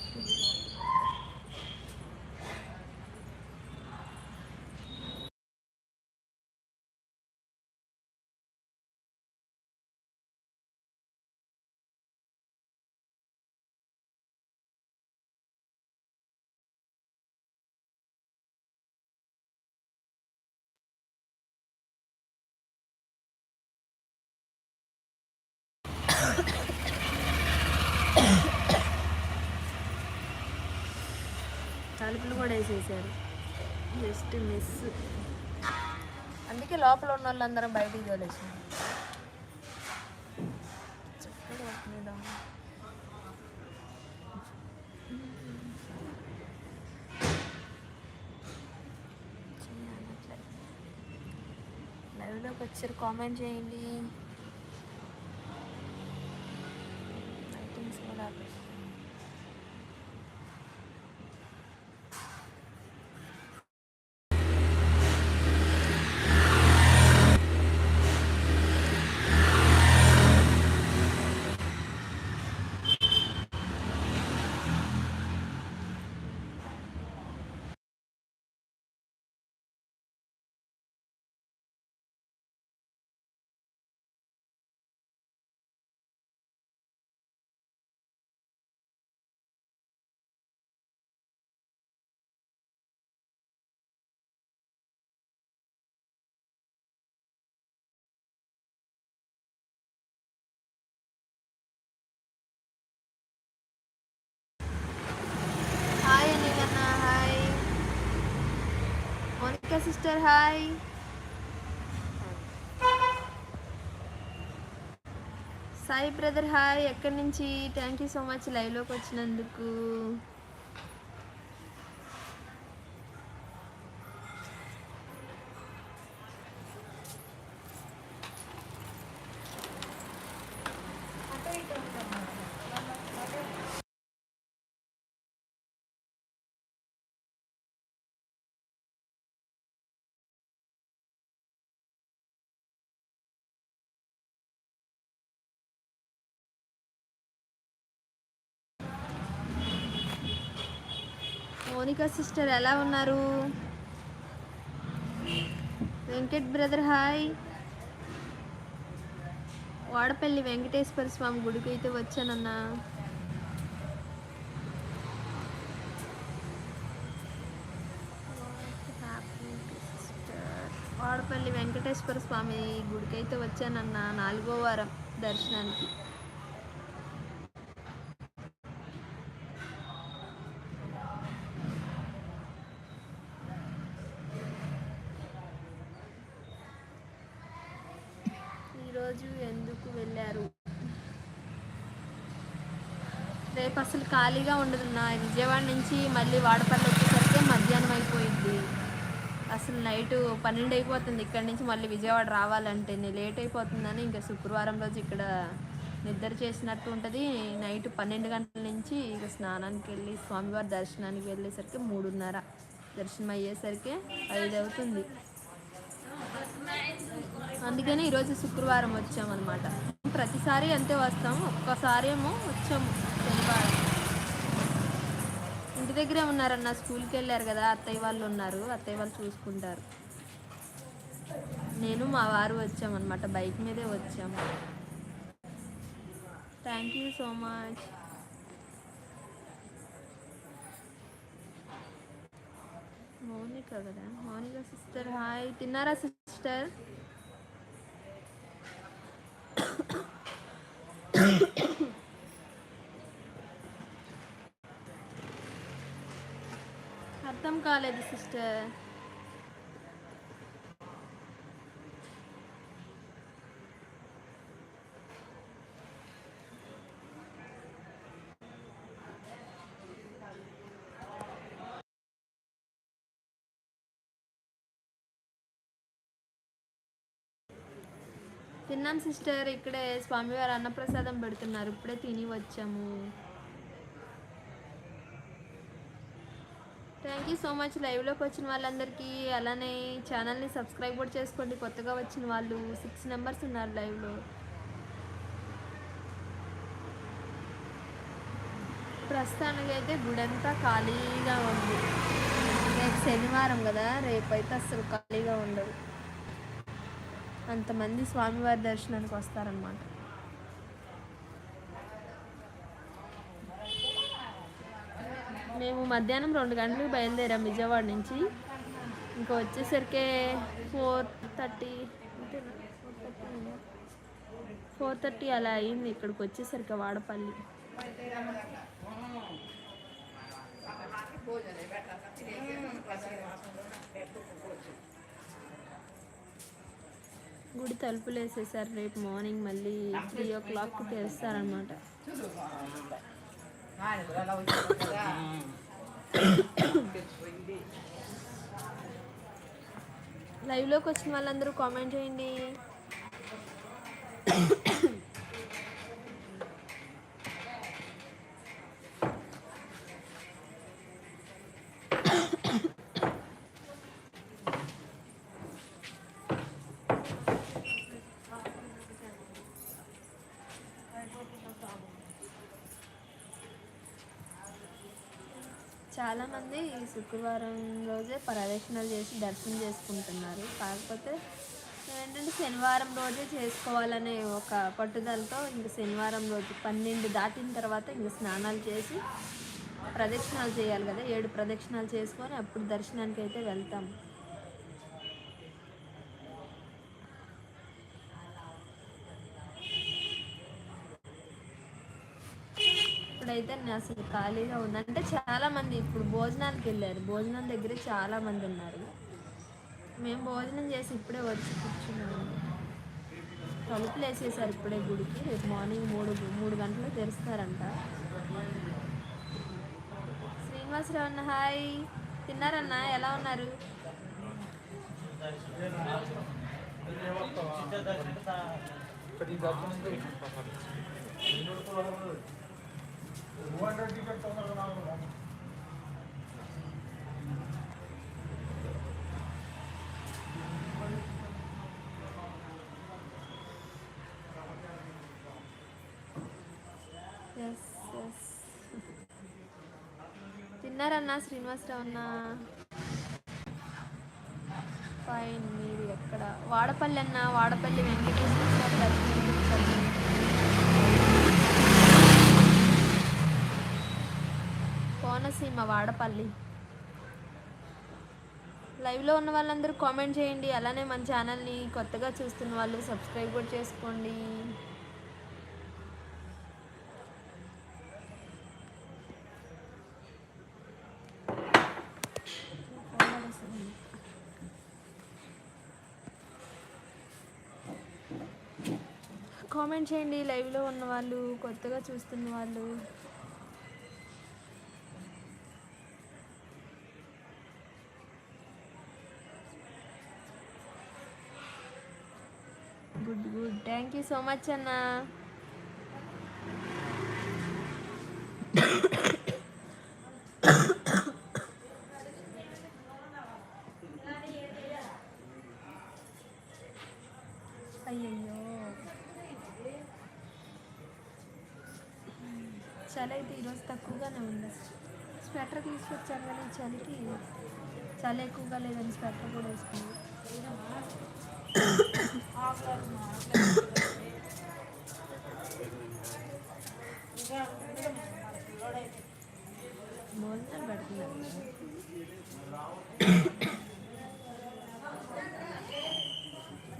Thank you. తలుపులు కూడా వేసేసారు. Just miss. అందుకే లోపల ఉన్న వాళ్ళందరం బయటికి తోలేసాం అట్లే. లైవ్లోకి వచ్చారు. కామెంట్ చేయండి లైటింగ్స్ కూడా ఆపేసి. Hi అనిలన్న hi Monica sister hi Sai brother hi ఎక్కడి నుంచి? థ్యాంక్ యూ సో మచ్ లైవ్లోకి వచ్చినందుకు. మోనికా సిస్టర్ ఎలా ఉన్నారు? Venkat brother hi. Vadapalli Venkateswara Swamy గుడికి అయితే వచ్చానన్నా. వాడపల్లి వెంకటేశ్వర స్వామి గుడికి అయితే వచ్చానన్నా నాలుగో వారం దర్శనానికి ఈరోజు ఎందుకు వెళ్ళారు రేపు అసలు ఖాళీగా ఉండదు. నా విజయవాడ నుంచి మళ్ళీ వాడపల్లి వచ్చేసరికి మధ్యాహ్నం అయిపోయింది. అసలు నైట్ పన్నెండు అయిపోతుంది. ఇక్కడ నుంచి మళ్ళీ విజయవాడ రావాలంటే నేను లేట్ అయిపోతుందని ఇంకా శుక్రవారం రోజు ఇక్కడ నిద్ర చేసినట్టు ఉంటుంది. నైట్ పన్నెండు గంటల నుంచి ఇక స్నానానికి వెళ్ళి స్వామివారి దర్శనానికి వెళ్ళేసరికి మూడున్నర. దర్శనం అయ్యేసరికి ఐదు అవుతుంది అందుకని ఈరోజు శుక్రవారం వచ్చామన్నమాట. ప్రతిసారి అంతే వస్తాము. ఒక్కసారి ఏమో వచ్చాము శనివారం. దగ్గరే ఉన్నారన్న స్కూల్కి వెళ్ళారు కదా అత్తయ్య వాళ్ళు ఉన్నారు అత్తయ్య వాళ్ళు చూసుకుంటారు నేను మా వారు వచ్చామన్నమాట బైక్ మీదే వచ్చాము thank you so much Mounika కదా మౌనిక సిస్టర్ హాయ్ తిన్నారా సిస్టర్ అర్థం కాలేదు సిస్టర్. తిన్నాం సిస్టర్. ఇక్కడే స్వామివారు అన్నప్రసాదం పెడుతున్నారు. ఇప్పుడే తిని వచ్చాము. థ్యాంక్ యూ సో మచ్ లైవ్లోకి వచ్చిన వాళ్ళందరికీ. అలానే ఛానల్ని సబ్స్క్రైబ్ కూడా చేసుకోండి. కొత్తగా వచ్చిన వాళ్ళు సిక్స్ నెంబర్స్ ఉన్నారు లైవ్లో. ప్రస్తుతానికి అయితే గుడంతా ఖాళీగా ఉంది. రేపు శనివారం కదా? రేపైతే అసలు ఖాళీగా ఉండదు. అంతమంది స్వామివారి దర్శనానికి వస్తారనమాట మేము మధ్యాహ్నం రెండు గంటలకు బయలుదేరాం విజయవాడ నుంచి. ఇంకా వచ్చేసరికి ఫోర్ థర్టీ ఫోర్ థర్టీ అలా అయింది. ఇక్కడికి వచ్చేసరికి వాడపల్లి. గుడి తలుపులు వేసేసారు రేపు మార్నింగ్ మళ్ళీ త్రీ ఓ క్లాక్కి తెరుస్తారనమాట లైవ్లోకి వచ్చిన వాళ్ళందరూ కామెంట్ చేయండి. చాలామంది ఈ శుక్రవారం రోజే ప్రదక్షిణలు చేసి దర్శనం చేసుకుంటున్నారు. కాకపోతే ఏంటంటే శనివారం రోజే చేసుకోవాలనే ఒక పట్టుదలతో ఇంక శనివారం రోజు పన్నెండు దాటిన తర్వాత ఇంక స్నానాలు చేసి ప్రదక్షిణాలు చేయాలి కదా. ఏడు ప్రదక్షిణాలు చేసుకొని అప్పుడు దర్శనానికి అయితే వెళ్తాం. ఇప్పుడైతే నేను అసలు ఖాళీగా ఉంది అంటే చాలా మంది ఇప్పుడు భోజనానికి వెళ్ళారు. భోజనం దగ్గర చాలా మంది ఉన్నారు. మేము భోజనం చేసి ఇప్పుడే వచ్చి కూర్చున్నాము. తలుపులు వేసేసారు ఇప్పుడే గుడికి. రేపు మార్నింగ్ మూడు మూడు గంటలు తెరుస్తారంట. శ్రీనివాసరావు అన్న హాయ్. తిన్నారన్నా? ఎలా ఉన్నారు? ఎస్ ఎస్ తిన్నారన్నా శ్రీనివాసరావు అన్న ఫైన్ మీరు ఎక్కడ? వాడపల్లి అన్న? వాడపల్లి వెంకటేశ్వర స్వామి దర్శనం ఇచ్చారు. కోనసీమ వాడపల్లి. లైవ్లో ఉన్న వాళ్ళందరూ కామెంట్ చేయండి. అలానే మన ఛానల్ని కొత్తగా చూస్తున్న వాళ్ళు సబ్స్క్రైబ్ కూడా చేసుకోండి. కామెంట్ చేయండి. లైవ్లో ఉన్న వాళ్ళు కొత్తగా చూస్తున్న వాళ్ళు. Good good. Thank you so much అన్న. అయ్యయ్యో. చలి అయితే ఈరోజు తక్కువగానే ఉంది. స్వెటర్ తీసుకొచ్చాను కానీ చలికి. చలి ఎక్కువగా లేదని స్వెటర్ కూడా వేసుకున్నాను.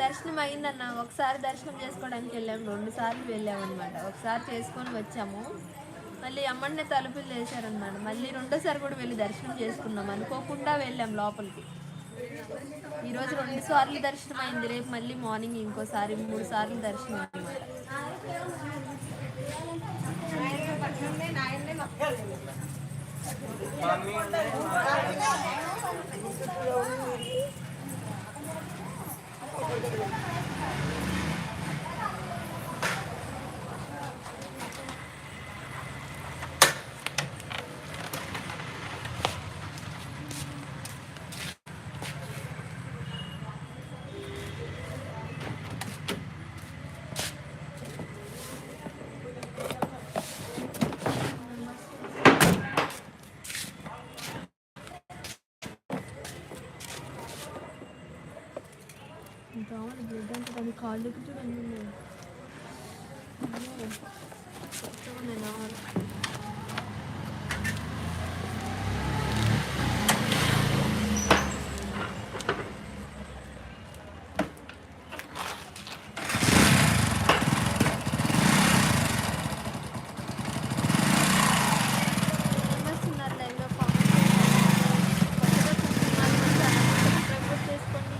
దర్శనం అయిందన్న. ఒకసారి దర్శనం చేసుకోవడానికి వెళ్ళాము. రెండు సార్లు వెళ్ళాము అనమాట ఒకసారి చేసుకొని వచ్చాము. మళ్ళీ అమ్మనే తలుపులు చేశారనమాట మళ్ళీ రెండోసారి కూడా వెళ్ళి దర్శనం చేసుకున్నాం. అనుకోకుండా వెళ్ళాం లోపలికి. ఈరోజు రెండు సార్లు దర్శనం అయింది రేపు మళ్ళీ మార్నింగ్ ఇంకోసారి మూడు సార్లు దర్శనం అనమాట ఉన్నాయి. అమ్మో. కొత్తగా ఉన్నాయి నావలు. ఏం చేస్తున్నారు లైవ్లో కామెంట్ చేయండి. కొత్తగా చూస్తున్నారు మన ఛానల్ని సబ్స్క్రైబ్ కూడా చేసుకోండి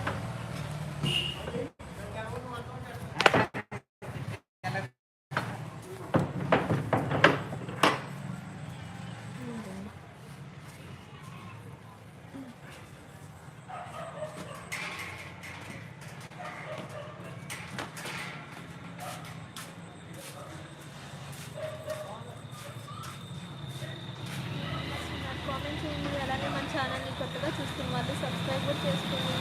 నాకు కామెంట్ చేయండి అలానే మన ఛానల్ని కొత్తగా అయితే సబ్స్క్రైబ్ కూడా చేసుకోండి.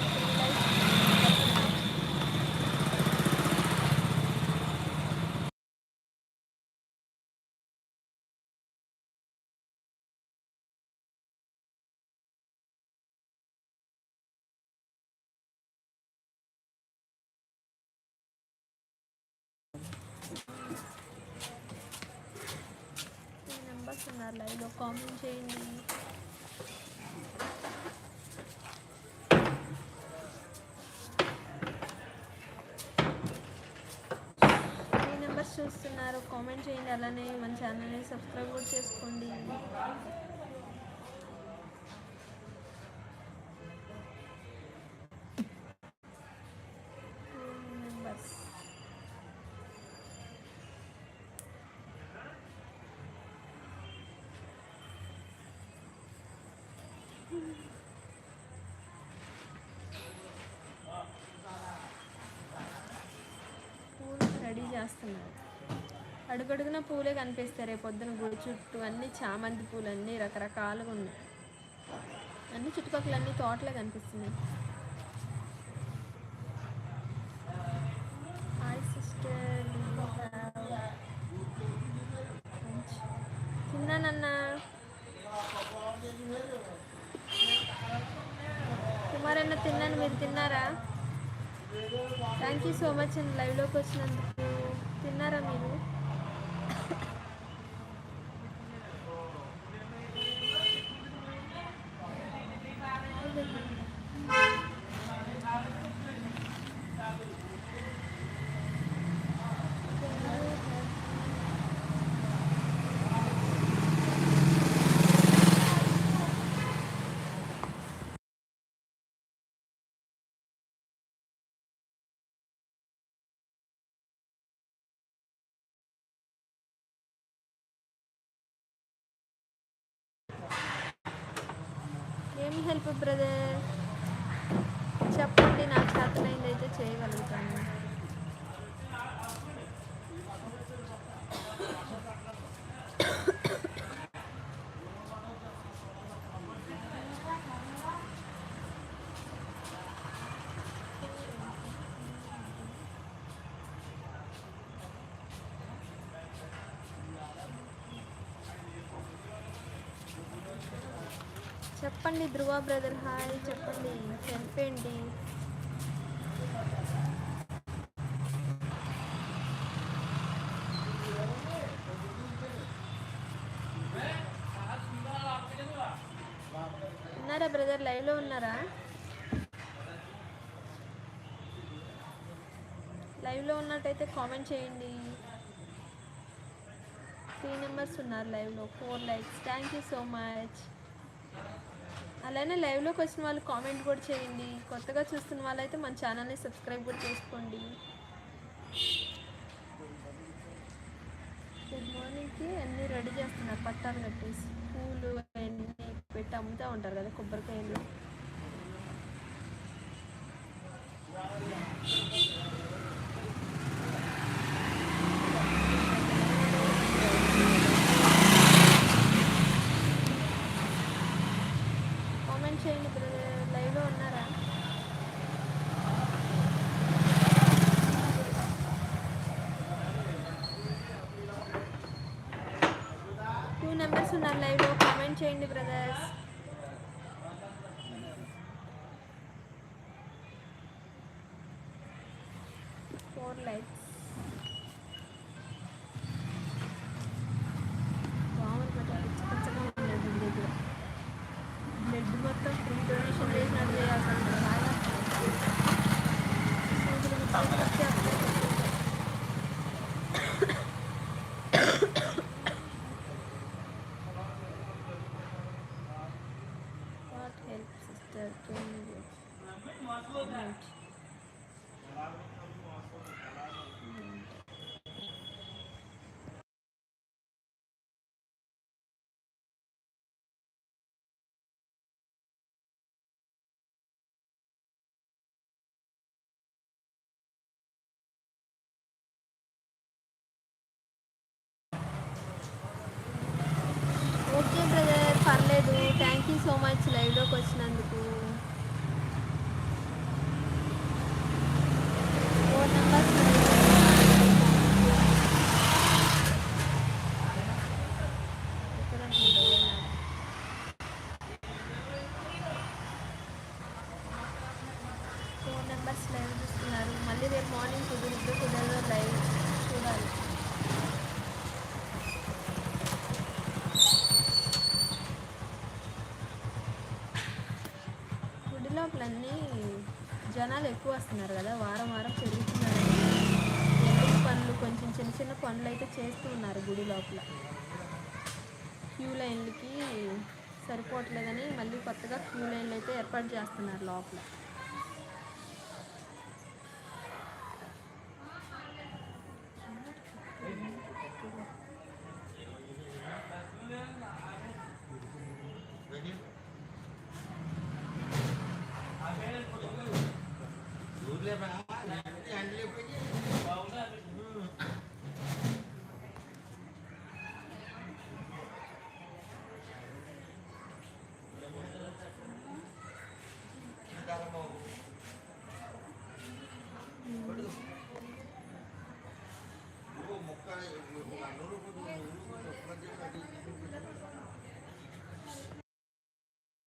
త్రీ నెంబర్స్ ఉన్నారు. లైవ్లో కామెంట్ చేయండి త్రీ నెంబర్స్ చూస్తున్నారు కామెంట్ చేయండి అలానే మన ఛానల్ని సబ్స్క్రైబ్ కూడా చేసుకోండి. పూలు రెడీ చేస్తున్నారు. అడుగడుగున పూలే కనిపిస్తాయి రేపు పొద్దున గుడి చుట్టూ అన్ని చామంతి పూలు అన్నీ రకరకాలుగా ఉన్నాయి. అన్ని చుట్టుపక్కల అన్ని తోటలే కనిపిస్తున్నాయి. హాయ్ సిస్టర్ తిన్నానన్నా? కుమారన్న తిన్నాను. మీరు తిన్నారా? థ్యాంక్ యూ సో మచ్ అండి. లైవ్లోకి వచ్చినందుకు. తిన్నారా మీరు? ఏం హెల్ప్ బ్రదర్ చెప్పండి నా చేతనైంది అయితే చేయగలుగుతాను. చెప్పండి ధ్రువ బ్రదర్ హాయ్. చెప్పండి హెల్ప్ ఉన్నారా బ్రదర్? లైవ్లో ఉన్నారా? లైవ్లో ఉన్నట్టయితే కామెంట్ చేయండి. త్రీ నెంబర్స్ ఉన్నారు లైవ్లో four likes. Thank you so much. అలానే లైవ్లోకి వచ్చిన వాళ్ళు కామెంట్ కూడా చేయండి. కొత్తగా చూస్తున్న వాళ్ళైతే మన ఛానల్ని సబ్స్క్రైబ్ కూడా చేసుకోండి. గుడ్ మార్నింగ్కి అన్నీ రెడీ చేస్తున్నారు. పట్టాలు కట్టేసి పూలు అవన్నీ పెట్టి అమ్ముతూ ఉంటారు కదా కొబ్బరికాయలు. కామెంట్ చేయండి బ్రదర్. లైవ్లో ఉన్నారా? టూ నెంబర్స్ ఉన్నారు లైవ్లో. కామెంట్ చేయండి బ్రదర్స్. పర్లేదు. థ్యాంక్ యూ సో మచ్ లైవ్లోకి వచ్చినందుకు. Phone number phone numbers live చూస్తున్నారు మళ్ళీ రేపు మార్నింగ్ కుదిరిద్దు కుదరదు లైవ్ చూడాలి గుడి లోపలన్నీ జనాలు ఎక్కువ వస్తున్నారు కదా వారం వారం పెరుగుతున్నారు. పనులు కొంచెం చిన్న చిన్న పనులు అయితే చేస్తూ ఉన్నారు గుడి లోపల. క్యూ లైన్లకి సరిపోవట్లేదని మళ్ళీ కొత్తగా క్యూ లైన్లు అయితే ఏర్పాటు చేస్తున్నారు లోపల.